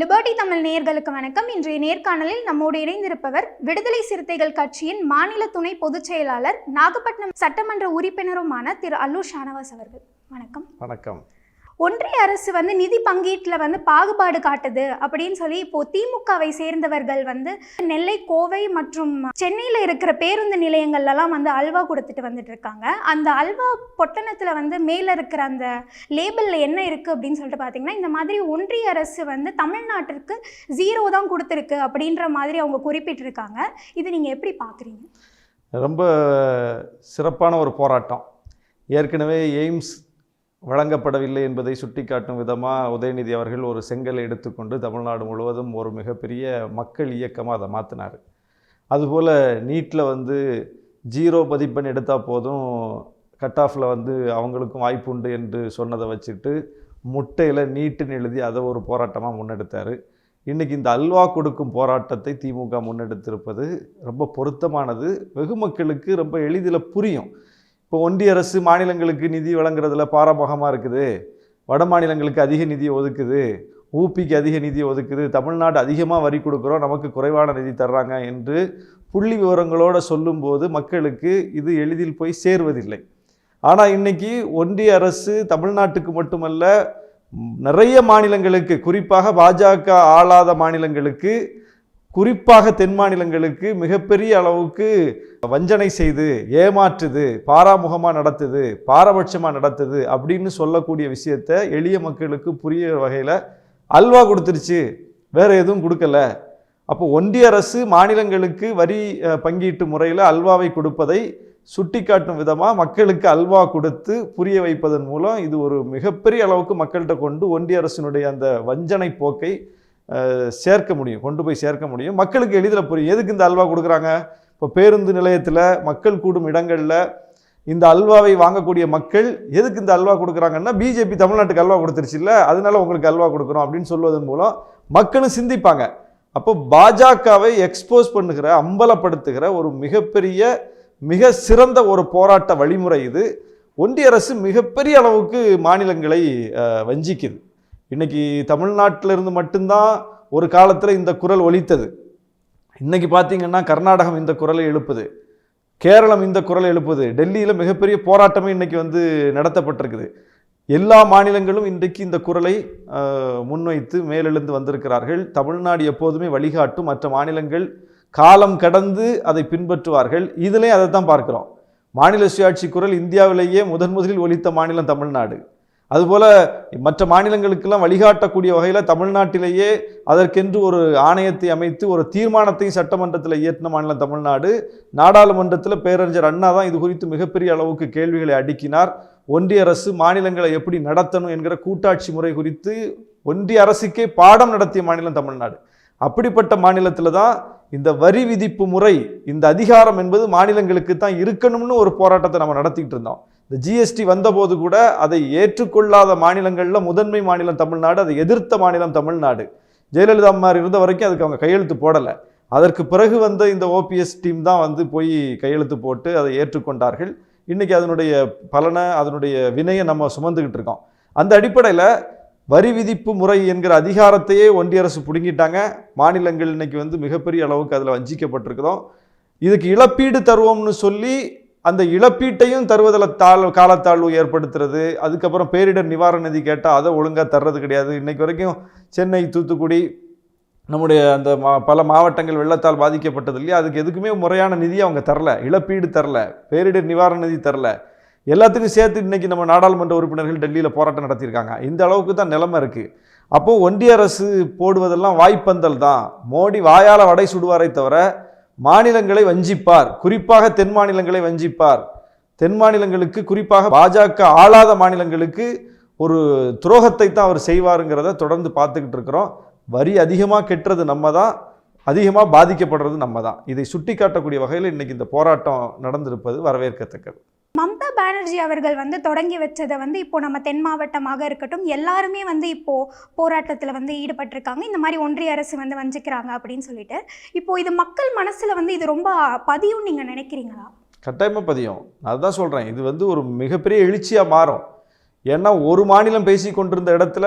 Liberty Tamil நேயர்களுக்கு வணக்கம். இன்றைய நேர்காணலில் நம்மோடு இணைந்திருப்பவர் விடுதலை சிறுத்தைகள் கட்சியின் மாநில துணை பொதுச் செயலாளர் நாகப்பட்டினம் சட்டமன்ற உறுப்பினருமான திரு அல்லூர் ஷானவாஸ் அவர்கள். வணக்கம். வணக்கம். ஒன்றிய அரசு வந்து நிதி பங்கீட்டில் வந்து பாகுபாடு காட்டுது அப்படின்னு சொல்லி இப்போ திமுகவை சேர்ந்தவர்கள் வந்து நெல்லை கோவை மற்றும் சென்னையில் இருக்கிற பேருந்து நிலையங்கள்லாம் வந்து அல்வா கொடுத்துட்டு வந்துட்டு இருக்காங்க. அந்த அல்வா பொட்டணத்தில் வந்து மேலே இருக்கிற அந்த லேபிளில் என்ன இருக்குது அப்படின்னு சொல்லிட்டு பார்த்தீங்கன்னா இந்த மாதிரி ஒன்றிய அரசு வந்து தமிழ்நாட்டிற்கு ஜீரோ தான் கொடுத்துருக்கு அப்படின்ற மாதிரி அவங்க குறிப்பிட்டிருக்காங்க. இது நீங்கள் எப்படி பார்க்குறீங்க ரொம்ப சிறப்பான ஒரு போராட்டம். ஏற்கனவே எய்ம்ஸ் வழங்கப்படவில்லை என்பதை சுட்டிக்காட்டும் விதமாக உதயநிதி அவர்கள் ஒரு செங்கலை எடுத்துக்கொண்டு தமிழ்நாடு முழுவதும் ஒரு மிகப்பெரிய மக்கள் இயக்கமாக அதை மாற்றினார் அதுபோல் நீட்டில் வந்து ஜீரோ மதிப்பெண் எடுத்தால் போதும் கட் ஆஃபில் வந்து அவங்களுக்கும் வாய்ப்பு உண்டு என்று சொன்னதை வச்சுட்டு முட்டையில் நீட்டுன்னு எழுதி அதை ஒரு போராட்டமாக முன்னெடுத்தார். இன்றைக்கி இந்த அல்வா கொடுக்கும் போராட்டத்தை திமுக முன்னெடுத்திருப்பது ரொம்ப பொருத்தமானது. வெகு மக்களுக்கு ரொம்ப எளிதில் புரியும். இப்போ ஒன்றிய அரசு மாநிலங்களுக்கு நிதி வழங்குறதுல பாரபகமாக இருக்குது. வட மாநிலங்களுக்கு அதிக நிதி ஒதுக்குது. ஊபிக்கு அதிக நிதி ஒதுக்குது. தமிழ்நாடு அதிகமாக வரி கொடுக்குறோம். நமக்கு குறைவான நிதி தர்றாங்க என்று புள்ளி விவரங்களோடு சொல்லும்போது மக்களுக்கு இது எளிதில் போய் சேர்வதில்லை. ஆனால் இன்னைக்கு ஒன்றிய அரசு தமிழ்நாட்டுக்கு மட்டுமல்ல நிறைய மாநிலங்களுக்கு குறிப்பாக பாஜக ஆளாத மாநிலங்களுக்கு குறிப்பாக தென் மாநிலங்களுக்கு மிகப்பெரிய அளவுக்கு வஞ்சனை செய்து ஏமாற்றுது பாராமுகமாக நடத்துது பாரபட்சமாக நடத்துது அப்படின்னு சொல்லக்கூடிய விஷயத்த எளிய மக்களுக்கு புரிய வகையில் அல்வா கொடுத்துருச்சு. வேறு எதுவும் கொடுக்கல. அப்போ ஒன்றிய அரசு மாநிலங்களுக்கு வரி பங்கீட்டு முறையில் அல்வாவை கொடுப்பதை சுட்டிக்காட்டும் விதமாக மக்களுக்கு அல்வா கொடுத்து புரிய வைப்பதன் மூலம் இது ஒரு மிகப்பெரிய அளவுக்கு மக்கள்கிட்ட கொண்டு ஒன்றிய அரசினுடைய அந்த வஞ்சனை போக்கை சேர்க்க முடியும் கொண்டு போய் சேர்க்க முடியும். மக்களுக்கு எளிதில் புரியும். எதுக்கு இந்த அல்வா கொடுக்குறாங்க? இப்போ பேருந்து நிலையத்தில் மக்கள் கூடும் இடங்களில் இந்த அல்வாவை வாங்கக்கூடிய மக்கள் எதுக்கு இந்த அல்வா கொடுக்குறாங்கன்னா பிஜேபி தமிழ்நாட்டுக்கு அல்வா கொடுத்துருச்சு இல்லை அதனால உங்களுக்கு அல்வா கொடுக்குறோம் அப்படின்னு சொல்வதன் மூலம் மக்களும் சிந்திப்பாங்க. அப்போ பாஜகவை எக்ஸ்போஸ் பண்ணுகிற அம்பலப்படுத்துகிற ஒரு மிகப்பெரிய மிக சிறந்த ஒரு போராட்ட வழிமுறை இது. ஒன்றிய அரசு மிகப்பெரிய அளவுக்கு மாநிலங்களை வஞ்சிக்குது. இன்றைக்கி தமிழ்நாட்டிலிருந்து மட்டும்தான் ஒரு காலத்தில் இந்த குரல் ஒலித்தது. இன்றைக்கி பார்த்தீங்கன்னா கர்நாடகம் இந்த குரலை எழுப்புது. கேரளம் இந்த குரலை எழுப்புது. டெல்லியில் மிகப்பெரிய போராட்டமே இன்றைக்கி வந்து நடத்தப்பட்டிருக்குது. எல்லா மாநிலங்களும் இன்றைக்கு இந்த குரலை முன்வைத்து மேலெழுந்து வந்திருக்கிறார்கள். தமிழ்நாடு எப்போதுமே வழிகாட்டும் மற்ற மாநிலங்கள் காலம் கடந்து அதை பின்பற்றுவார்கள். இதிலே அதை தான் பார்க்குறோம். மாநில சுயாட்சி குரல் இந்தியாவிலேயே முதன் முதலில் ஒலித்த மாநிலம் தமிழ்நாடு. அதுபோல் மற்ற மாநிலங்களுக்கெல்லாம் வழிகாட்டக்கூடிய வகையில் தமிழ்நாட்டிலேயே அதற்கென்று ஒரு ஆணையத்தை அமைத்து ஒரு தீர்மானத்தையும் சட்டமன்றத்தில் இயற்றின மாநிலம் தமிழ்நாடு. நாடாளுமன்றத்தில் பேரறிஞர் அண்ணா தான் இது குறித்து மிகப்பெரிய அளவுக்கு கேள்விகளை அடுக்கினார். ஒன்றிய அரசு மாநிலங்களை எப்படி நடத்தணும் என்கிற கூட்டாட்சி முறை குறித்து ஒன்றிய அரசுக்கே பாடம் நடத்திய மாநிலம் தமிழ்நாடு. அப்படிப்பட்ட மாநிலத்தில் தான் இந்த வரி விதிப்பு முறை இந்த அதிகாரம் என்பது மாநிலங்களுக்கு தான் இருக்கணும்னு ஒரு போராட்டத்தை நம்ம நடத்திக்கிட்டு இருந்தோம். இந்த ஜிஎஸ்டி வந்தபோது கூட அதை ஏற்றுக்கொள்ளாத மாநிலங்களில் முதன்மை மாநிலம் தமிழ்நாடு அதை எதிர்த்த மாநிலம் தமிழ்நாடு. ஜெயலலிதா அம்மார் இருந்த வரைக்கும் அதுக்கு அவங்க கையெழுத்து போடலை. அதற்கு பிறகு வந்த இந்த ஓபிஎஸ் டீம் தான் வந்து போய் கையெழுத்து போட்டு அதை ஏற்றுக்கொண்டார்கள். இன்றைக்கி அதனுடைய பலனை அதனுடைய வினையை நம்ம சுமந்துக்கிட்டு இருக்கோம். அந்த அடிப்படையில் வரி விதிப்பு முறை என்கிற அதிகாரத்தையே ஒன்றிய அரசு பிடுங்கிட்டாங்க. மாநிலங்கள் இன்றைக்கி வந்து மிகப்பெரிய அளவுக்கு அதில் வஞ்சிக்கப்பட்டிருக்கிறோம் இதுக்கு இழப்பீடு தருவோம்னு சொல்லி அந்த இழப்பீட்டையும் தருவதில் தாழ் காலத்தாழ்வு ஏற்படுத்துறது. அதுக்கப்புறம் பேரிடர் நிவாரண நிதி கேட்டால் அதை ஒழுங்காக தர்றது கிடையாது. இன்றைக்கு வரைக்கும் சென்னை தூத்துக்குடி நம்முடைய அந்த மா பல மாவட்டங்கள் வெள்ளத்தால் பாதிக்கப்பட்டது இல்லையா? அதுக்கு எதுக்குமே முறையான நிதியை அவங்க தரல. இழப்பீடு தரல. பேரிடர் நிவாரண நிதி தரல. எல்லாத்துக்கும் சேர்த்து இன்றைக்கி நம்ம நாடாளுமன்ற உறுப்பினர்கள் டெல்லியில் போராட்டம் நடத்தியிருக்காங்க. இந்த அளவுக்கு தான் நிலைமை இருக்குது அப்போது ஒன்றிய அரசு போடுவதெல்லாம் வாய்ப்பந்தல் தான். மோடி வாயால் வடை சுடுவாரை தவிர மாநிலங்களை வஞ்சிப்பார். குறிப்பாக தென் மாநிலங்களை வஞ்சிப்பார். தென் மாநிலங்களுக்கு குறிப்பாக பாஜக ஆளாத மாநிலங்களுக்கு ஒரு துரோகத்தை தான் அவர் செய்வாருங்கிறத தொடர்ந்து பார்த்துக்கிட்டு இருக்கிறோம். வரி அதிகமாக கெட்டுறது நம்ம தான் அதிகமாக பாதிக்கப்படுறது நம்ம தான் இதை சுட்டி காட்டக்கூடிய வகையில் இன்றைக்கி இந்த போராட்டம் நடந்திருப்பது வரவேற்கத்தக்கது. பானர்ஜி அவர்கள் வந்து தொடங்கி வச்சதை வந்து இப்போ நம்ம தென் மாவட்டமாக இருக்கட்டும் எல்லாருமே வந்து இப்போ போராட்டத்தில் வந்து ஈடுபட்டிருக்காங்க. இந்த மாதிரி ஒன்றிய அரசு வந்து வஞ்சிக்கிறாங்க அப்படின்னு சொல்லிட்டு. இப்போ இது மக்கள் மனசுல வந்து இது ரொம்ப பதியும் நீங்க நினைக்கிறீங்களா? கட்டாயமாக பதியும். நான் அதுதான் சொல்கிறேன் இது வந்து ஒரு மிகப்பெரிய எழுச்சியாக மாறும். ஏன்னா ஒரு மாநிலம் பேசி கொண்டிருந்த இடத்துல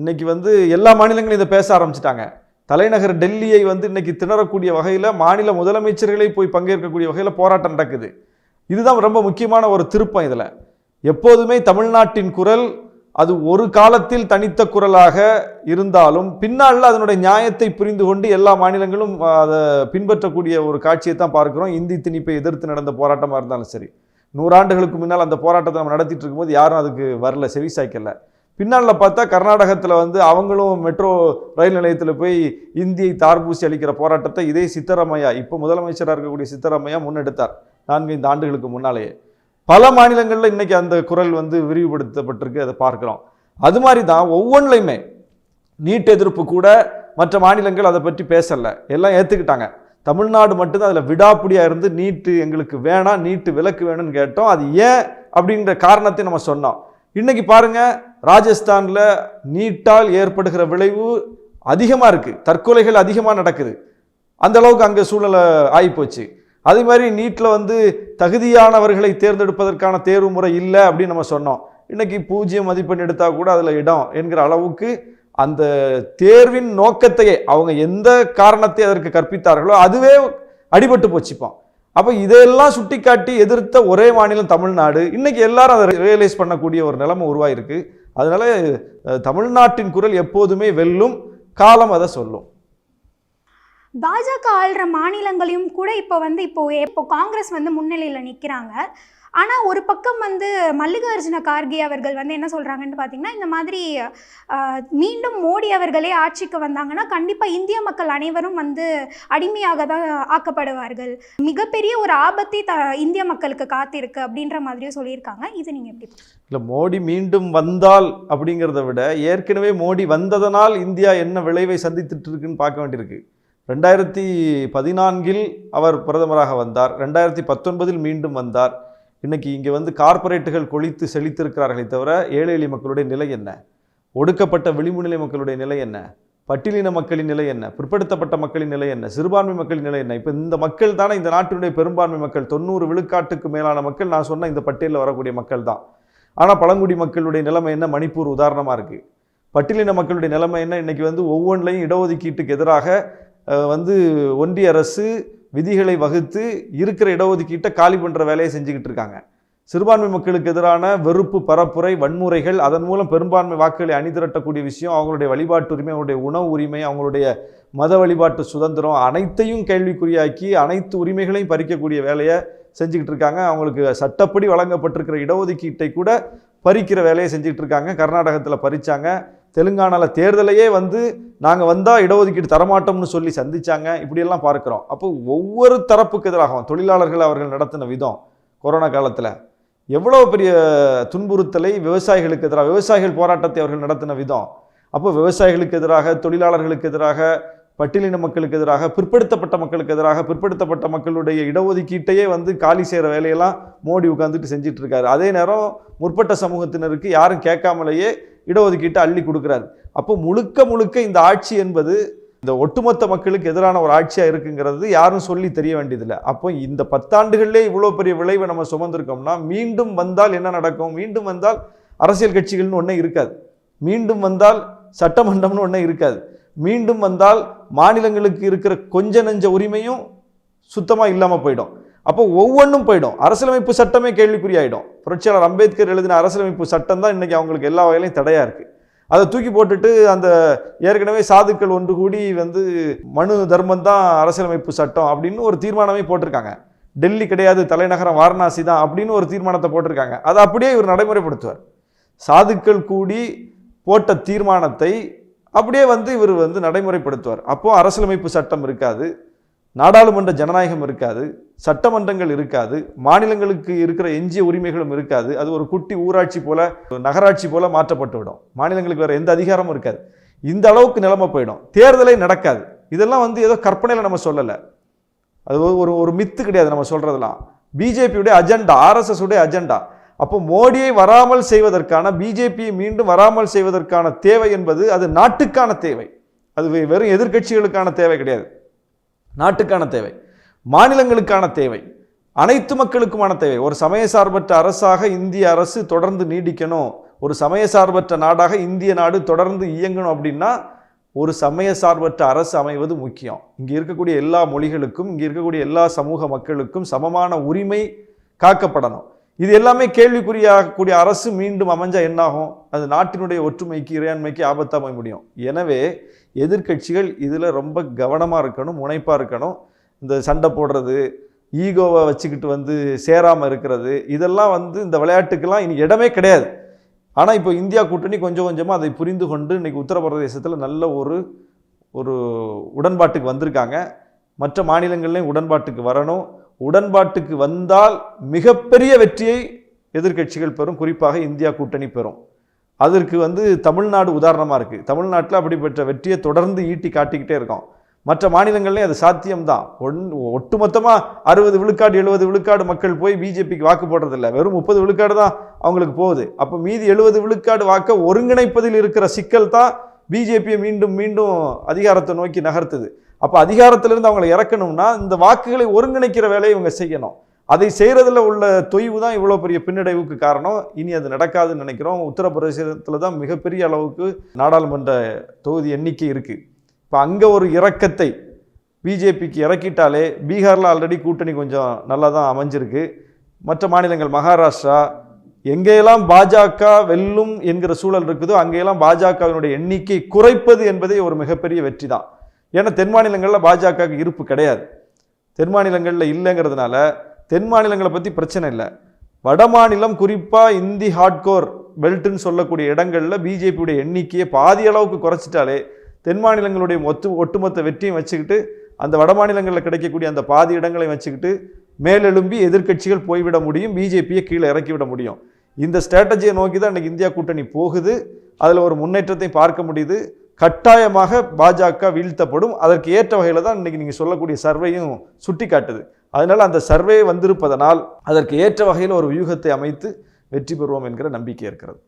இன்னைக்கு வந்து எல்லா மாநிலங்களும் இதை பேச ஆரம்பிச்சிட்டாங்க. தலைநகர் டெல்லியை வந்து இன்னைக்கு திணறக்கூடிய வகையில் மாநில முதலமைச்சர்களை போய் பங்கேற்கக்கூடிய வகையில் போராட்டம் நடக்குது. இதுதான் ரொம்ப முக்கியமான ஒரு திருப்பம் இதில். எப்போதுமே தமிழ்நாட்டின் குரல் அது ஒரு காலத்தில் தனித்த குரலாக இருந்தாலும் பின்னால் அதனுடைய நியாயத்தை புரிந்து கொண்டு எல்லா மாநிலங்களும் அதை பின்பற்றக்கூடிய ஒரு காட்சியை தான் பார்க்குறோம். இந்தி திணிப்பை எதிர்த்து நடந்த போராட்டமாக இருந்தாலும் சரி. நூறாண்டுகளுக்கு முன்னால் அந்த போராட்டத்தை நம்ம நடத்திட்டு இருக்கும்போது யாரும் அதுக்கு வரல செவி சாய்க்கல பின்னால் பார்த்தா கர்நாடகத்தில் வந்து அவங்களும் மெட்ரோ ரயில் நிலையத்தில் போய் இந்தியை தார்பூசி அளிக்கிற போராட்டத்தை இதே சித்தராமையா இப்போ முதலமைச்சராக இருக்கக்கூடிய சித்தராமையா முன்னெடுத்தார். நான்கைந்து ஆண்டுகளுக்கு முன்னாலேயே. பல மாநிலங்களில் இன்றைக்கி அந்த குரல் வந்து விரிவுபடுத்தப்பட்டிருக்கு அதை பார்க்குறோம். அது மாதிரி தான் ஒவ்வொன்றிலையுமே நீட் எதிர்ப்பு கூட மற்ற மாநிலங்கள் அதை பற்றி பேசலை. எல்லாம் ஏற்றுக்கிட்டாங்க தமிழ்நாடு மட்டும்தான் அதில் விடாப்பிடியாக இருந்து நீட்டு எங்களுக்கு வேணாம் நீட்டு விலக்கு வேணும்னு கேட்டோம். அது ஏன் அப்படின்ற காரணத்தை நம்ம சொன்னோம். இன்றைக்கி பாருங்கள் ராஜஸ்தானில் நீட்டால் ஏற்படுகிற விளைவு அதிகமாக இருக்குது தற்கொலைகள் அதிகமாக நடக்குது. அந்த அளவுக்கு அங்கே சூழ்நிலை ஆகிப்போச்சு அதே மாதிரி நீட்டில் வந்து தகுதியானவர்களை தேர்ந்தெடுப்பதற்கான தேர்வு முறை இல்லை அப்படின்னு நம்ம சொன்னோம். இன்றைக்கி பூஜ்ஜியம் மதிப்பெண் எடுத்தால் கூட அதில் இடம் என்கிற அளவுக்கு அந்த தேர்வின் நோக்கத்தையே அவங்க எந்த காரணத்தை அதற்கு கற்பித்தார்களோ அதுவே அடிபட்டு போச்சுப்பான் அப்போ இதையெல்லாம் சுட்டிக்காட்டி எதிர்த்த ஒரே மாநிலம் தமிழ்நாடு. இன்றைக்கி எல்லாரும் அதை ரியலைஸ் பண்ணக்கூடிய ஒரு நிலைமை உருவாயிருக்கு. அதனால் தமிழ்நாட்டின் குரல் எப்போதுமே வெல்லும் காலம் அதை சொல்லும். பாஜக ஆள்ற மாநிலங்களையும் கூட இப்போ வந்து இப்போ இப்போ காங்கிரஸ் வந்து முன்னிலையில் நிற்கிறாங்க ஆனால் ஒரு பக்கம் வந்து மல்லிகார்ஜுன கார்கே அவர்கள் வந்து என்ன சொல்கிறாங்கன்னு பார்த்தீங்கன்னா இந்த மாதிரி மீண்டும் மோடி அவர்களே ஆட்சிக்கு வந்தாங்கன்னா கண்டிப்பாக இந்திய மக்கள் அனைவரும் வந்து அடிமையாக தான் ஆக்கப்படுவார்கள். மிகப்பெரிய ஒரு ஆபத்தை த இந்திய மக்களுக்கு காத்திருக்கு அப்படின்ற மாதிரியும் சொல்லியிருக்காங்க. இது நீங்கள் எப்படி இல்லை மோடி மீண்டும் வந்தால் அப்படிங்கிறத விட ஏற்கனவே மோடி வந்ததனால் இந்தியா என்ன விளைவை சந்தித்துட்டு இருக்குன்னு பார்க்க வேண்டியிருக்கு. ரெண்டாயிரத்தி பதினான்கில் அவர் பிரதமராக வந்தார். ரெண்டாயிரத்தி பத்தொன்பதில் மீண்டும் வந்தார். இன்றைக்கி இங்கே வந்து கார்ப்பரேட்டுகள் கொளித்து செழித்திருக்கிறார்களே தவிர ஏழை எளிய மக்களுடைய நிலை என்ன? ஒடுக்கப்பட்ட விளிம்புநிலை மக்களுடைய நிலை என்ன? பட்டியலின மக்களின் நிலை என்ன? பிற்படுத்தப்பட்ட மக்களின் நிலை என்ன? சிறுபான்மை மக்களின் நிலை என்ன? இப்போ இந்த மக்கள் தானே இந்த நாட்டினுடைய பெரும்பான்மை மக்கள். தொண்ணூறு விழுக்காட்டுக்கு மேலான மக்கள். நான் சொன்ன இந்த பட்டியலில் வரக்கூடிய மக்கள் தான். ஆனால் பழங்குடி மக்களுடைய நிலைமை என்ன? மணிப்பூர் உதாரணமாக இருக்குது பட்டியலின மக்களுடைய நிலைமை என்ன? இன்னைக்கு வந்து ஒவ்வொன்றிலையும் இடஒதுக்கீட்டுக்கு எதிராக வந்து ஒன்றிய அரசு விதிகளை வகுத்து இருக்கிற இடஒதுக்கீட்டை காலி பண்ணுற வேலையை செஞ்சுக்கிட்டு இருக்காங்க. சிறுபான்மை மக்களுக்கு எதிரான வெறுப்பு பரப்புரை வன்முறைகள் அதன் மூலம் பெரும்பான்மை வாக்குகளை அணிதிரட்டக்கூடிய விஷயம் அவங்களுடைய வழிபாட்டு உரிமை அவங்களுடைய உணவு உரிமை அவங்களுடைய மத வழிபாட்டு சுதந்திரம் அனைத்தையும் கேள்விக்குறியாக்கி அனைத்து உரிமைகளையும் பறிக்கக்கூடிய வேலையை செஞ்சுக்கிட்டு இருக்காங்க. அவங்களுக்கு சட்டப்படி வழங்கப்பட்டிருக்கிற இடஒதுக்கீட்டை கூட பறிக்கிற வேலையை செஞ்சுக்கிட்டு இருக்காங்க. கர்நாடகத்தில் பறித்தாங்க தெலுங்கானாவில் தேர்தலையே வந்து நாங்கள் வந்தால் இடஒதுக்கீடு தரமாட்டோம்னு சொல்லி சந்திச்சாங்க. இப்படியெல்லாம் பார்க்குறோம். அப்போ ஒவ்வொரு தரப்புக்கு எதிராகவும் தொழிலாளர்கள் அவர்கள் நடத்தின விதம் கொரோனா காலத்தில் எவ்வளோ பெரிய துன்புறுத்தலை விவசாயிகளுக்கு எதிராக விவசாயிகள் போராட்டத்தை அவர்கள் நடத்தின விதம். அப்போ விவசாயிகளுக்கு எதிராக தொழிலாளர்களுக்கு எதிராக பட்டியலின மக்களுக்கு எதிராக பிற்படுத்தப்பட்ட மக்களுக்கு எதிராக பிற்படுத்தப்பட்ட மக்களுடைய இடஒதுக்கீட்டையே வந்து காலி செய்கிற வேலையெல்லாம் மோடி உட்காந்துட்டு செஞ்சிட்ருக்காரு அதே நேரம் முற்பட்ட சமூகத்தினருக்கு யாரும் கேட்காமலேயே இடஒதுக்கீட்டை அள்ளி கொடுக்குறாரு. அப்போ முழுக்க முழுக்க இந்த ஆட்சி என்பது இந்த ஒட்டுமொத்த மக்களுக்கு எதிரான ஒரு ஆட்சியாக இருக்குங்கிறது யாரும் சொல்லி தெரிய வேண்டியதில்லை. அப்போ இந்த பத்தாண்டுகளிலே இவ்வளோ பெரிய விளைவை நம்ம சுமந்திருக்கோம்னா மீண்டும் வந்தால் என்ன நடக்கும்? மீண்டும் வந்தால் அரசியல் கட்சிகள்னு ஒன்றே இருக்காது. மீண்டும் வந்தால் சட்டமன்றம்னு ஒன்றே இருக்காது. மீண்டும் வந்தால் மாநிலங்களுக்கு இருக்கிற கொஞ்ச நெஞ்ச உரிமையும் சுத்தமாக இல்லாமல் போயிடும். அப்போ ஒவ்வொன்றும் போயிடும். அரசியலமைப்பு சட்டமே கேள்விக்குறியாயிடும். புரட்சியாளர் அம்பேத்கர் எழுதின அரசியலமைப்பு சட்டம் தான் இன்றைக்கி அவங்களுக்கு எல்லா வகையிலையும் தடையாக இருக்குது அதை தூக்கி போட்டுட்டு அந்த ஏற்கனவே சாதுக்கள் ஒன்று கூடி வந்து மனு தர்மம் தான் அரசியலமைப்பு சட்டம் அப்படின்னு ஒரு தீர்மானமே போட்டிருக்காங்க. டெல்லி கிடையாது தலைநகரம் வாரணாசி தான் அப்படின்னு ஒரு தீர்மானத்தை போட்டிருக்காங்க. அதை அப்படியே இவர் நடைமுறைப்படுத்துவார். சாதுக்கள் கூடி போட்ட தீர்மானத்தை அப்படியே வந்து இவர் வந்து நடைமுறைப்படுத்துவார். அப்போது அரசியலமைப்பு சட்டம் இருக்காது. நாடாளுமன்ற ஜனநாயகம் இருக்காது. சட்டமன்றங்கள் இருக்காது மாநிலங்களுக்கு இருக்கிற எஞ்சிய உரிமைகளும் இருக்காது. அது ஒரு குட்டி ஊராட்சி போல நகராட்சி போல மாற்றப்பட்டுவிடும் மாநிலங்களுக்கு வேறு எந்த அதிகாரமும் இருக்காது. இந்த அளவுக்கு நிலைமை போயிடும். தேர்தலே நடக்காது. இதெல்லாம் வந்து ஏதோ கற்பனையில் நம்ம சொல்லலை. அது ஒரு- ஒரு மித்து கிடையாது நம்ம சொல்கிறதெல்லாம் பிஜேபியுடைய அஜெண்டா ஆர்எஸ்எஸ் உடைய அஜெண்டா அப்போ மோடியை வராமல் செய்வதற்கான பிஜேபியை மீண்டும் வராமல் செய்வதற்கான தேவை என்பது அது நாட்டுக்கான தேவை. அது வெ- வெறும் எதிர்க்கட்சிகளுக்கான தேவை கிடையாது. நாட்டுக்கான தேவை. மாநிலங்களுக்கான தேவை அனைத்து மக்களுக்குமான தேவை. ஒரு சமய சார்பற்ற அரசாக இந்திய அரசு தொடர்ந்து நீடிக்கணும். ஒரு சமய சார்பற்ற நாடாக இந்திய நாடு தொடர்ந்து இயங்கணும் அப்படின்னா ஒரு சமய சார்பற்ற அரசு அமைவது முக்கியம். இங்கே இருக்கக்கூடிய எல்லா மொழிகளுக்கும் இங்கே இருக்கக்கூடிய எல்லா சமூக மக்களுக்கும் சமமான உரிமை காக்கப்படணும். இது எல்லாமே கேள்விக்குறியாகக்கூடிய அரசு மீண்டும் அமைஞ்சா என்னாகும்? அது நாட்டினுடைய ஒற்றுமைக்கு இறையாண்மைக்கு ஆபத்தாக போய் முடியும். எனவே எதிர்க்கட்சிகள் இதில் ரொம்ப கவனமாக இருக்கணும் முனைப்பாக இருக்கணும். இந்த சண்டை போடுறது ஈகோவை வச்சுக்கிட்டு வந்து சேராமல் இருக்கிறது இதெல்லாம் வந்து இந்த விளையாட்டுக்கெல்லாம் இனி இடமே கிடையாது. ஆனால் இப்போ இந்தியா கூட்டணி கொஞ்சம் கொஞ்சமாக அதை புரிந்து கொண்டு இன்றைக்கி உத்தரப்பிரதேசத்தில் நல்ல ஒரு ஒரு உடன்பாட்டுக்கு வந்திருக்காங்க. மற்ற மாநிலங்கள்லையும் உடன்பாட்டுக்கு வரணும். உடன்பாட்டுக்கு வந்தால் மிகப்பெரிய வெற்றியை எதிர்க்கட்சிகள் பெறும். குறிப்பாக இந்தியா கூட்டணி பெறும். அதற்கு வந்து தமிழ்நாடு உதாரணமாக இருக்குது தமிழ்நாட்டில் அப்படிப்பட்ட வெற்றியை தொடர்ந்து ஈட்டி காட்டிக்கிட்டே இருக்கோம். மற்ற மாநிலங்கள்லேயும் அது சாத்தியம்தான். ஒன் ஒட்டுமொத்தமாக அறுபது விழுக்காடு எழுபது விழுக்காடு மக்கள் போய் பிஜேபிக்கு வாக்கு போடுறதில்ல. வெறும் முப்பது விழுக்காடு தான் அவங்களுக்கு போகுது. அப்போ மீதி எழுபது விழுக்காடு வாக்கை ஒருங்கிணைப்பதில் இருக்கிற சிக்கல் தான் பிஜேபியை மீண்டும் மீண்டும் அதிகாரத்தை நோக்கி நகர்த்துது. அப்போ அதிகாரத்திலிருந்து அவங்களை இறக்கணும்னா இந்த வாக்குகளை ஒருங்கிணைக்கிற வேலையை இவங்க செய்யணும். அதை செய்கிறதுல உள்ள தொய்வு தான் இவ்வளோ பெரிய பின்னடைவுக்கு காரணம். இனி அது நடக்காதுன்னு நினைக்கிறோம். உத்தரப்பிரதேசத்தில் தான் மிகப்பெரிய அளவுக்கு நாடாளுமன்ற தொகுதி எண்ணிக்கை இருக்குது இப்போ அங்கே ஒரு இறக்கத்தை பிஜேபிக்கு இறக்கிட்டாலே பீகாரில் ஆல்ரெடி கூட்டணி கொஞ்சம் நல்லா தான் அமைஞ்சிருக்கு. மற்ற மாநிலங்கள் மகாராஷ்டிரா எங்கேயெல்லாம் பாஜக வெல்லும் என்கிற சூழல் இருக்குதோ அங்கேயெல்லாம் பாஜகவினுடைய எண்ணிக்கை குறைப்பது என்பதே ஒரு மிகப்பெரிய வெற்றி தான் ஏன்னா தென் மாநிலங்களில் பாஜகவுக்கு இருப்பு கிடையாது. தென் மாநிலங்களில் இல்லைங்கிறதுனால தென் மாநிலங்களை பற்றி பிரச்சனை இல்லை. வட மாநிலம் குறிப்பாக இந்தி ஹார்ட்கோர் பெல்ட்டுன்னு சொல்லக்கூடிய இடங்களில் பிஜேபியுடைய எண்ணிக்கையை பாதி அளவுக்கு குறைச்சிட்டாலே தென் மாநிலங்களுடைய ஒத்து ஒட்டுமொத்த வெற்றியும் வச்சுக்கிட்டு அந்த வட மாநிலங்களில் கிடைக்கக்கூடிய அந்த பாதி இடங்களையும் வச்சுக்கிட்டு மேலெழும்பி எதிர்க்கட்சிகள் போய்விட முடியும் பிஜேபியை கீழே இறக்கி விட முடியும். இந்த ஸ்ட்ராட்டஜியை நோக்கி தான் இன்றைக்கி இந்தியா கூட்டணி போகுது. அதில் ஒரு முன்னேற்றத்தை பார்க்க முடியுது. கட்டாயமாக பாஜக வீழ்த்தப்படும். அதற்கு ஏற்ற வகையில் தான் இன்றைக்கி நீங்கள் சொல்லக்கூடிய சர்வேயும் சுட்டி காட்டுது அதனால் அந்த சர்வே வந்திருப்பதனால் அதற்கு ஏற்ற வகையில் ஒரு வியூகத்தை அமைத்து வெற்றி பெறுவோம் என்கிற நம்பிக்கை இருக்கிறது.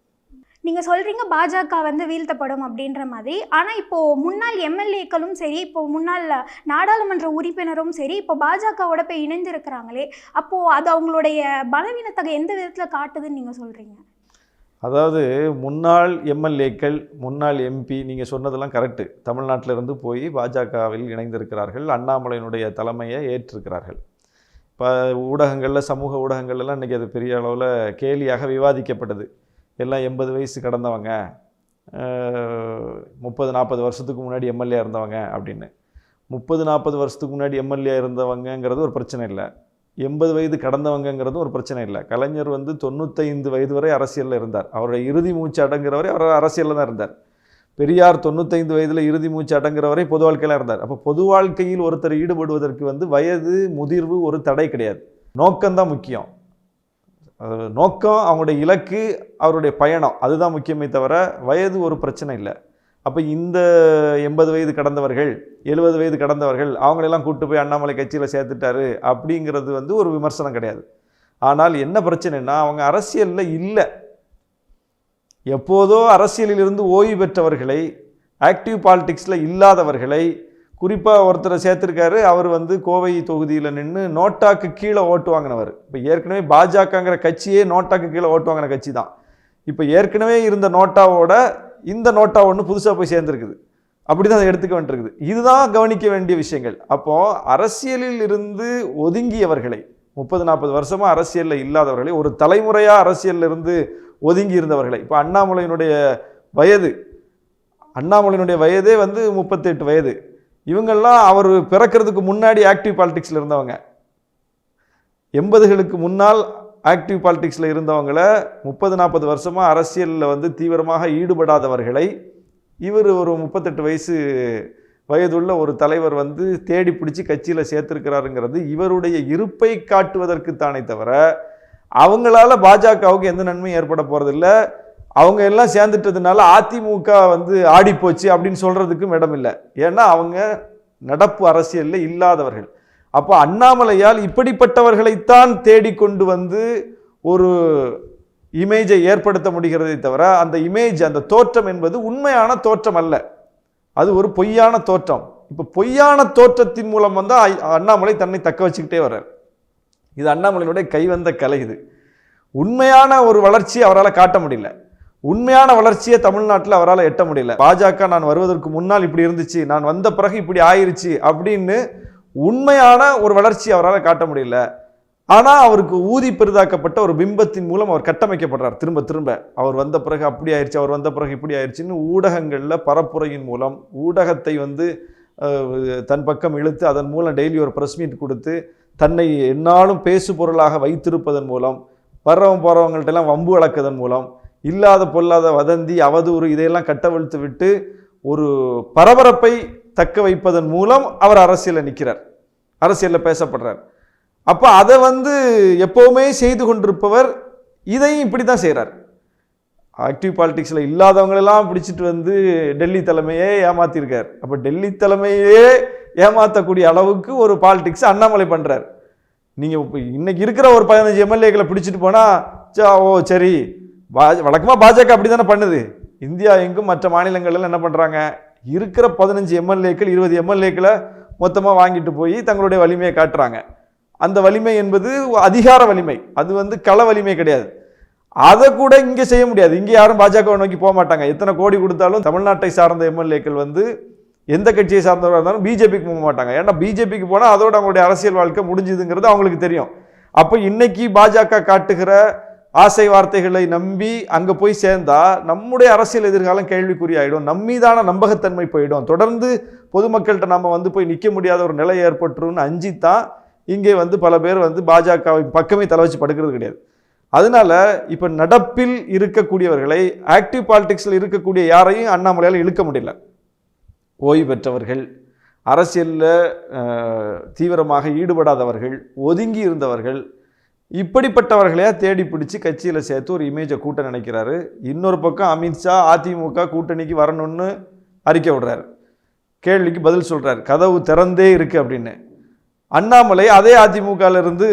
நீங்கள் சொல்கிறீங்க பாஜக வந்து வீழ்த்தப்படும் அப்படின்ற மாதிரி. ஆனால் இப்போது முன்னாள் எம்எல்ஏக்களும் சரி இப்போது முன்னாள் நாடாளுமன்ற உறுப்பினரும் சரி இப்போ பாஜகவோட போய் இணைந்திருக்கிறாங்களே அப்போது அது அவங்களுடைய பலவீனத்தை எந்த விதத்தில் காட்டுதுன்னு நீங்கள் சொல்கிறீங்க அதாவது முன்னாள் எம்எல்ஏக்கள் முன்னாள் எம்பி நீங்கள் சொன்னதெல்லாம் கரெக்டு தமிழ்நாட்டில இருந்து போய் பாஜகவில் இணைந்திருக்கிறார்கள். அண்ணாமலையினுடைய தலைமையை ஏற்றிருக்கிறார்கள். இப்போ ஊடகங்களில் சமூக ஊடகங்கள்லாம் இன்றைக்கி அது பெரிய அளவில் கேலியாக விவாதிக்கப்பட்டது. எல்லாம் எண்பது வயசு கடந்தவங்க முப்பது நாற்பது வருஷத்துக்கு முன்னாடி எம்எல்ஏ இருந்தவங்க அப்படின்னு. முப்பது நாற்பது வருஷத்துக்கு முன்னாடி எம்எல்ஏ இருந்தவங்கங்கிறது ஒரு பிரச்சனை இல்லை. எண்பது வயது கடந்தவங்கங்கிறது ஒரு பிரச்சனை இல்லை. கலைஞர் வந்து தொண்ணூத்தைந்து வயது வரை அரசியலில் இருந்தார். அவருடைய இறுதி மூச்சு அடங்குற வரை அவர் அரசியலில் தான் இருந்தார். பெரியார் தொண்ணூத்தைந்து வயதில் இறுதி மூச்சு அடங்குற வரை பொது வாழ்க்கையில் இருந்தார். அப்போ பொது வாழ்க்கையில் ஒருத்தர் ஈடுபடுவதற்கு வந்து வயது முதிர்வு ஒரு தடை கிடையாது. நோக்கம்தான் முக்கியம். நோக்கம் அவங்களுடைய இலக்கு அவருடைய பயணம். அதுதான் முக்கியமே தவிர வயது ஒரு பிரச்சனை இல்லை. அப்போ இந்த எண்பது வயது கடந்தவர்கள் எழுபது வயது கடந்தவர்கள் அவங்களெல்லாம் கூட்டு போய் அண்ணாமலை கட்சியில் சேர்த்துட்டாரு அப்படிங்கிறது வந்து ஒரு விமர்சனம் கிடையாது. ஆனால் என்ன பிரச்சனைனா அவங்க அரசியலில் இல்லை. எப்போதோ அரசியலில் இருந்து ஓய்வு பெற்றவர்களை ஆக்டிவ் பாலிடிக்ஸில் இல்லாதவர்களை குறிப்பாக ஒருத்தரை சேர்த்துருக்காரு அவர் வந்து கோவை தொகுதியில் நின்று நோட்டாக்கு கீழே ஓட்டு வாங்கினவர். இப்போ ஏற்கனவே பாஜகங்கிற கட்சியே நோட்டாக்கு கீழே ஓட்டு வாங்கின கட்சி தான். இப்போ ஏற்கனவே இருந்த நோட்டாவோட இந்த நோட்டா ஒன்று புதுசாக போய் சேர்ந்துருக்குது. அப்படி தான் அதை எடுத்துக்க வேண்டியிருக்குது. இதுதான் கவனிக்க வேண்டிய விஷயங்கள். அப்போது அரசியலில் இருந்து ஒதுங்கியவர்களை முப்பது நாற்பது வருஷமாக அரசியலில் இல்லாதவர்களை ஒரு தலைமுறையாக அரசியலில் இருந்து ஒதுங்கி இருந்தவர்களை இப்போ அண்ணாமலையினுடைய வயது அண்ணாமலையினுடைய வயதே வந்து முப்பத்தெட்டு வயது. இவங்கெல்லாம் அவர் பிறக்கிறதுக்கு முன்னாடி ஆக்டிவ் பாலிடிக்ஸில் இருந்தவங்க. எண்பதுகளுக்கு முன்னால் ஆக்டிவ் பாலிடிக்ஸில் இருந்தவங்கள முப்பது நாற்பது வருஷமாக அரசியலில் வந்து தீவிரமாக ஈடுபடாதவர்களை இவர் ஒரு முப்பத்தெட்டு வயசு வயதுள்ள ஒரு தலைவர் வந்து தேடி பிடிச்சி கட்சியில் சேர்த்துருக்கிறாருங்கிறது இவருடைய இருப்பை காட்டுவதற்கு தானே தவிர அவங்களால பாஜகவுக்கு எந்த நன்மையும் ஏற்பட போகிறதில்ல அவங்க எல்லாம் சேர்ந்துட்டதுனால அதிமுக வந்து ஆடி போச்சு அப்படின்னு சொல்கிறதுக்கும் இடம் இல்லை. ஏன்னா அவங்க நடப்பு அரசியலில் இல்லாதவர்கள். அப்போ அண்ணாமலையால் இப்படிப்பட்டவர்களைத்தான் தேடிக்கொண்டு வந்து ஒரு இமேஜை ஏற்படுத்த முடிகிறதே தவிர அந்த இமேஜ் அந்த தோற்றம் என்பது உண்மையான தோற்றம் அல்ல. அது ஒரு பொய்யான தோற்றம். இப்போ பொய்யான தோற்றத்தின் மூலம் வந்து அண்ணாமலை தன்னை தக்க வச்சுக்கிட்டே வர்றார். இது அண்ணாமலையினுடைய கைவந்த கலை இது. உண்மையான ஒரு வளர்ச்சி அவரால் காட்ட முடியல. உண்மையான வளர்ச்சியை தமிழ்நாட்டில் அவரால் எட்ட முடியல. பாஜக நான் வருவதற்கு முன்னால் இப்படி இருந்துச்சு நான் வந்த பிறகு இப்படி ஆயிருச்சு அப்படின்னு உண்மையான ஒரு வளர்ச்சி அவரால் காட்ட முடியல. ஆனால் அவருக்கு ஊதி பெரிதாக்கப்பட்ட ஒரு பிம்பத்தின் மூலம் அவர் கட்டமைக்கப்படுறார். திரும்ப திரும்ப. அவர் வந்த பிறகு அப்படி ஆயிடுச்சு அவர் வந்த பிறகு இப்படி ஆயிடுச்சுன்னு ஊடகங்களில் பரப்புரையின் மூலம் ஊடகத்தை வந்து தன் பக்கம் இழுத்து அதன் மூலம் டெய்லி ஒரு ப்ரெஸ் மீட் கொடுத்து தன்னை என்னாலும் பேசு பொருளாக வைத்திருப்பதன் மூலம் வர்றவங்க போகிறவங்கள்ட்டெல்லாம் வம்பு வளர்க்கதன் மூலம் இல்லாத பொல்லாத வதந்தி அவதூறு இதையெல்லாம் கட்டவிழ்த்து விட்டு ஒரு பரபரப்பை தக்க வைப்பதன் மூலம் அவர் அரசியலில் நிற்கிறார் அரசியலில் பேசப்படுறார். அப்போ அதை வந்து எப்போவுமே செய்து கொண்டிருப்பவர் இதையும் இப்படி தான் செய்கிறார் ஆக்டிவ் பாலிடிக்ஸில் இல்லாதவங்களெல்லாம் பிடிச்சிட்டு வந்து டெல்லி தலைமையே ஏமாத்திருக்கார். அப்போ டெல்லி தலைமையே ஏமாற்றக்கூடிய அளவுக்கு ஒரு பாலிடிக்ஸ் அண்ணாமலை பண்ணுறார் நீங்கள் இப்போ இன்றைக்கி இருக்கிற ஒரு பதினஞ்சு எம்எல்ஏக்களை பிடிச்சிட்டு போனால் ஓ சரி. வழக்கமாக பாஜக அப்படி தானே பண்ணுது. இந்தியா எங்கும் மற்ற மாநிலங்கள்ல என்ன பண்ணுறாங்க இருக்கிற பதினஞ்சு எம்எல்ஏக்கள் இருபது எம்எல்ஏக்களை மொத்தமாக வாங்கிட்டு போய் தங்களுடைய வலிமையை காட்டுறாங்க. அந்த வலிமை என்பது அதிகார வலிமை. அது வந்து கள வலிமை கிடையாது. அதை கூட இங்கே செய்ய முடியாது. இங்கே யாரும் பாஜகவை நோக்கி போக மாட்டாங்க. எத்தனை கோடி கொடுத்தாலும் தமிழ்நாட்டை சார்ந்த எம்எல்ஏக்கள் வந்து எந்த கட்சியை சார்ந்தவராக இருந்தாலும் பிஜேபிக்கு போக மாட்டாங்க. ஏன்னா பிஜேபிக்கு போனால் அதோட அவங்களுடைய அரசியல் வாழ்க்கை முடிஞ்சுதுங்கிறது அவங்களுக்கு தெரியும். அப்போ இன்னைக்கு பாஜக காட்டுகிற ஆசை வார்த்தைகளை நம்பி அங்கே போய் சேர்ந்தா நம்முடைய அரசியல் எதிர்காலம் கேள்விக்குறியாயிடும். நம்மீதான நம்பகத்தன்மை போயிடும். தொடர்ந்து பொதுமக்கள்கிட்ட நம்ம வந்து போய் நிற்க முடியாத ஒரு நிலை ஏற்பட்டுருன்னு அஞ்சி தான் இங்கே வந்து பல பேர் வந்து பாஜகவை பக்கமே தலை வச்சு படுக்கிறது கிடையாது. அதனால இப்போ நடப்பில் இருக்கக்கூடியவர்களை ஆக்டிவ் பாலிடிக்ஸில் இருக்கக்கூடிய யாரையும் அண்ணாமலையால் இழுக்க முடியல. ஓய்வு பெற்றவர்கள் அரசியலில் தீவிரமாக ஈடுபடாதவர்கள் ஒதுங்கி இருந்தவர்கள் இப்படிப்பட்டவர்களையா தேடி பிடிச்சி கட்சியில் சேர்த்து ஒரு இமேஜை கூட்ட நினைக்கிறாரு. இன்னொரு பக்கம் அமித்ஷா அதிமுக கூட்டணிக்கு வரணும்னு அறிக்கை விடுறாரு. கேள்விக்கு பதில் சொல்கிறார் கதவு திறந்தே இருக்குது அப்படின்னு. அண்ணாமலை அதே அதிமுகலேருந்து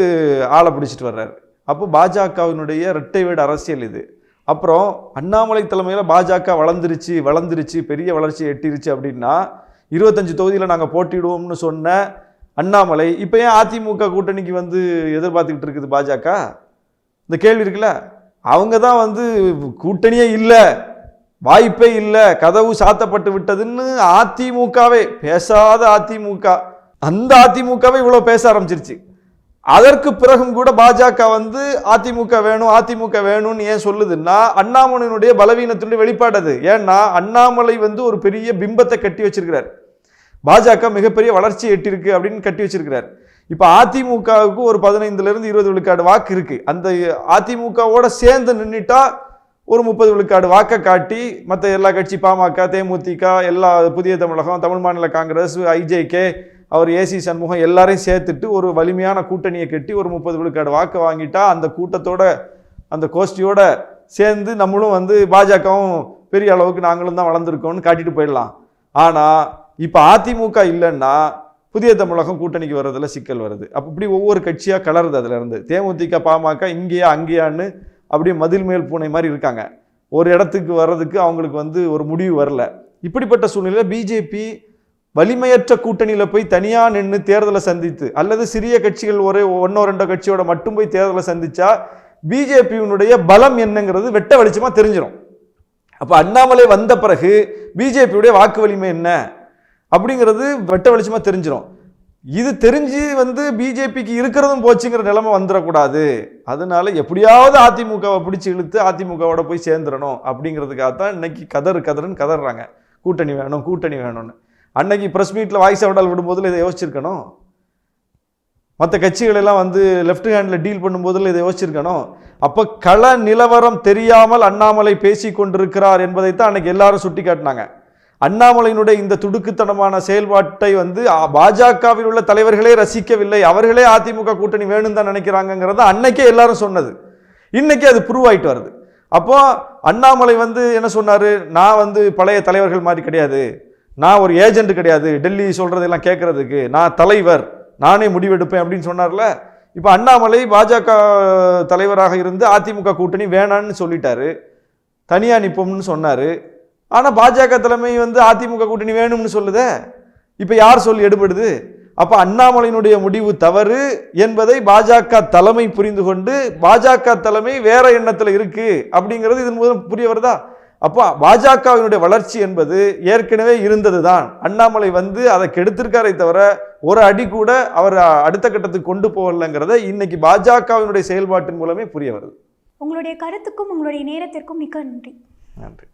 ஆளை பிடிச்சிட்டு வர்றாரு. அப்போ பாஜகவினுடைய இரட்டை வீடு அரசியல் இது. அப்புறம் அண்ணாமலை தலைமையில் பாஜக வளர்ந்துருச்சு வளர்ந்துருச்சு பெரிய வளர்ச்சி எட்டிருச்சு அப்படின்னா இருபத்தஞ்சு தொகுதியில் நாங்கள் போட்டிடுவோம்னு சொன்ன அண்ணாமலை இப்போ ஏன் அதிமுக கூட்டணிக்கு வந்து எதிர்பார்த்துக்கிட்டு இருக்குது பாஜக? இந்த கேள்வி இருக்குல்ல? அவங்க தான் வந்து கூட்டணியே இல்லை வாய்ப்பே இல்லை கதவு சாத்தப்பட்டு விட்டதுன்னு அதிமுகவே பேசாத அதிமுக. அந்த அதிமுகவே இவ்வளோ பேச ஆரம்பிச்சிருச்சு. அதற்கு பிறகும் கூட பாஜக வந்து அதிமுக வேணும் அதிமுக வேணும்னு ஏன் சொல்லுதுன்னா அண்ணாமலையினுடைய பலவீனத்தினுடைய வெளிப்பாடு அது. ஏன்னா அண்ணாமலை வந்து ஒரு பெரிய பிம்பத்தை கட்டி வச்சிருக்கிறார். பாஜக மிகப்பெரிய வளர்ச்சி எட்டிருக்கு அப்படின்னு கட்டி வச்சிருக்கிறார். இப்போ அதிமுகவுக்கு ஒரு பதினைந்துலேருந்து இருபது விழுக்காடு வாக்கு இருக்கு. அந்த அதிமுகவோட சேர்ந்து நின்றுட்டா ஒரு முப்பது விழுக்காடு வாக்கை காட்டி மற்ற எல்லா கட்சி பாமக தேமுதிக எல்லா புதிய தமிழகம் தமிழ் மாநில காங்கிரஸ் ஐஜேகே அவர் ஏசி சண்முகம் எல்லாரையும் சேர்த்துட்டு ஒரு வலிமையான கூட்டணியை கட்டி ஒரு முப்பது விழுக்காடு வாக்கு வாங்கிட்டா அந்த கூட்டத்தோட அந்த கோஷ்டியோட சேர்ந்து நம்மளும் வந்து பாஜகவும் பெரிய அளவுக்கு நாங்களும் தான் வளர்ந்துருக்கோம்னு காட்டிட்டு போயிடலாம். ஆனால் இப்போ அதிமுக இல்லைன்னா புதிய தமிழகம் கூட்டணிக்கு வர்றதில் சிக்கல் வருது. அப்போ இப்படி ஒவ்வொரு கட்சியாக கலருது அதிலேருந்து தேமுதிக பாமக இங்கேயா அங்கேயான்னு அப்படியே மதில் மேல் பூனை மாதிரி இருக்காங்க. ஒரு இடத்துக்கு வர்றதுக்கு அவங்களுக்கு வந்து ஒரு முடிவு வரல. இப்படிப்பட்ட சூழ்நிலையில் பிஜேபி வலிமையற்ற கூட்டணியில் போய் தனியாக நின்று தேர்தலை சந்தித்து அல்லது சிறிய கட்சிகள் ஒரே ஒன்றோ ரெண்டோ கட்சியோட மட்டும் போய் தேர்தலை சந்தித்தா பிஜேபியினுடைய பலம் என்னங்கிறது வெட்ட வெளிச்சமாக தெரிஞ்சிடும் அப்போ அண்ணாமலை வந்த பிறகு பிஜேபியுடைய வாக்கு வலிமை என்ன? அப்படிங்கிறது வெட்ட வெளிச்சமாக தெரிஞ்சிடும் இது தெரிஞ்சு வந்து பிஜேபிக்கு இருக்கிறதும் போச்சுங்கிற நிலைமை வந்துடக்கூடாது. அதனால எப்படியாவது அதிமுகவை பிடிச்சி இழுத்து அதிமுகவோட போய் சேர்ந்துடணும் அப்படிங்கிறதுக்காக தான் இன்னைக்கு கதறு கதறுன்னு கதறாங்க. கூட்டணி வேணும் கூட்டணி வேணும்னு. அன்னைக்கு ப்ரெஸ் மீட்டில் வாய்ஸ் அவடால் விடும்போதில் இதை யோசிச்சிருக்கணும். மற்ற கட்சிகள் எல்லாம் வந்து லெஃப்ட் ஹேண்டில் டீல் பண்ணும்போதில் இதை யோசிச்சிருக்கணும். அப்போ கள நிலவரம் தெரியாமல் அண்ணாமலை பேசி கொண்டிருக்கிறார் என்பதைத்தான் அன்னைக்கு எல்லாரும் சுட்டி காட்டினாங்க அண்ணாமலையினுடைய இந்த துடுக்குத்தனமான செயல்பாட்டை வந்து பாஜகவில் உள்ள தலைவர்களே ரசிக்கவில்லை. அவர்களே அதிமுக கூட்டணி வேணும் தான் நினைக்கிறாங்கங்கிறத அன்னைக்கே எல்லாரும் சொன்னது. இன்னைக்கு அது ப்ரூவ் ஆகிட்டு வருது. அப்போ அண்ணாமலை வந்து என்ன சொன்னார்? நான் வந்து பழைய தலைவர்கள் மாதிரி கிடையாது. நான் ஒரு ஏஜென்ட் கிடையாது. டெல்லி சொல்கிறதெல்லாம் கேட்குறதுக்கு நான் தலைவர். நானே முடிவெடுப்பேன் அப்படின்னு சொன்னார்ல. இப்போ அண்ணாமலை பாஜக தலைவராக இருந்து அதிமுக கூட்டணி வேணான்னு சொல்லிட்டாரு. தனியாக நிற்போம்னு சொன்னார். ஆனா பாஜக தலைமை வந்து அதிமுக கூட்டணி வேணும்னு சொல்லுதே. இப்போ யார் சொல்லி எடுபடுது? அப்ப அண்ணாமலையினுடைய முடிவு தவறு என்பதை பாஜக தலைமை புரிந்து கொண்டு பாஜக தலைமை வேற எண்ணத்துல இருக்கு அப்படிங்கிறது இதன் மூலம் புரிய வருதா? அப்போ பாஜகவினுடைய வளர்ச்சி என்பது ஏற்கனவே இருந்தது தான் அண்ணாமலை வந்து அதை கெடுத்திருக்காரே தவிர ஒரு அடி கூட அவர் அடுத்த கட்டத்துக்கு கொண்டு போகலைங்கிறத இன்னைக்கு பாஜகவினுடைய செயல்பாட்டின் மூலமே புரிய வருது. உங்களுடைய கருத்துக்கும் உங்களுடைய நேரத்திற்கும் மிக்க நன்றி. நன்றி.